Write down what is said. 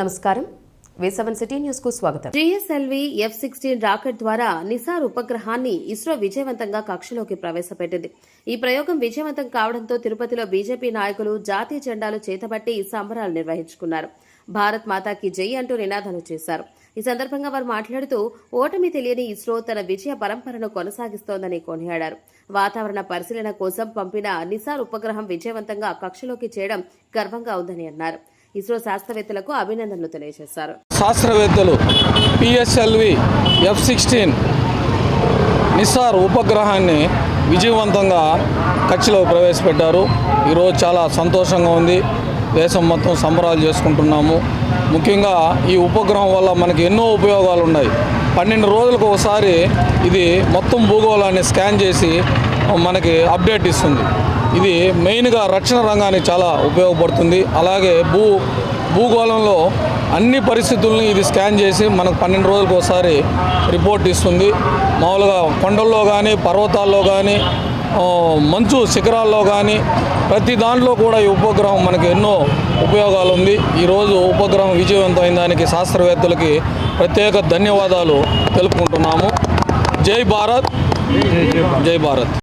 నమస్కారం. Seven city న్యూస్కు స్వాగతం జిఎస్ఎల్వి ఎఫ్ సిక్స్టీన్ రాకెట్ ద్వారా నిసార్ ఉపగ్రహాన్ని ఇస్రో విజయవంతంగా కక్షలోకి ప్రవేశపెట్టింది. ఈ ప్రయోగం విజయవంతం కావడంతో తిరుపతిలో బీజేపీ నాయకులు జాతీయ జెండాలు చేతబట్టి సంబరాలు నిర్వహించుకున్నారు. భారత్ మాతాకి జై అంటూ నినాదాలు చేశారు. ఈ సందర్భంగా వారు మాట్లాడుతూ ఓటమి తెలియని ఇస్రో తన విజయ పరంపరను కొనసాగిస్తోందని కొనియాడారు. వాతావరణ పరిశీలన కోసం పంపిన నిసార్ ఉపగ్రహం విజయవంతంగా కక్షలోకి చేయడం గర్వంగా ఉందని అన్నారు. ఇస్రో శాస్త్రవేత్తలకు అభినందనలు తెలియజేశారు. శాస్త్రవేత్తలు పిఎస్ఎల్వి ఎఫ్ సిక్స్టీన్ నిస్సార్ ఉపగ్రహాన్ని విజయవంతంగా కచ్చిలో ప్రవేశపెట్టారు. ఈరోజు చాలా సంతోషంగా ఉంది. దేశం మొత్తం సంబరాలు చేసుకుంటున్నాము. ముఖ్యంగా ఈ ఉపగ్రహం వల్ల మనకి ఎన్నో ఉపయోగాలు ఉన్నాయి. పన్నెండు రోజులకు ఒకసారి ఇది మొత్తం భూగోళాన్ని స్కాన్ చేసి మనకి అప్డేట్ ఇస్తుంది. ఇది మెయిన్గా రక్షణ రంగానికి చాలా ఉపయోగపడుతుంది. అలాగే భూ భూగోళంలో అన్ని పరిస్థితుల్ని ఇది స్కాన్ చేసి మనకు పన్నెండు రోజులకు ఒకసారి రిపోర్ట్ ఇస్తుంది. మామూలుగా కొండల్లో కానీ పర్వతాల్లో కానీ మంచు శిఖరాల్లో కానీ ప్రతి దాంట్లో కూడా ఈ ఉపగ్రహం మనకు ఎన్నో ఉపయోగాలు ఉంది. ఈరోజు ఉపగ్రహం విజయవంతమైన దానికి శాస్త్రవేత్తలకి ప్రత్యేక ధన్యవాదాలు తెలుపుకుంటున్నాము. జై భారత్. జై భారత్.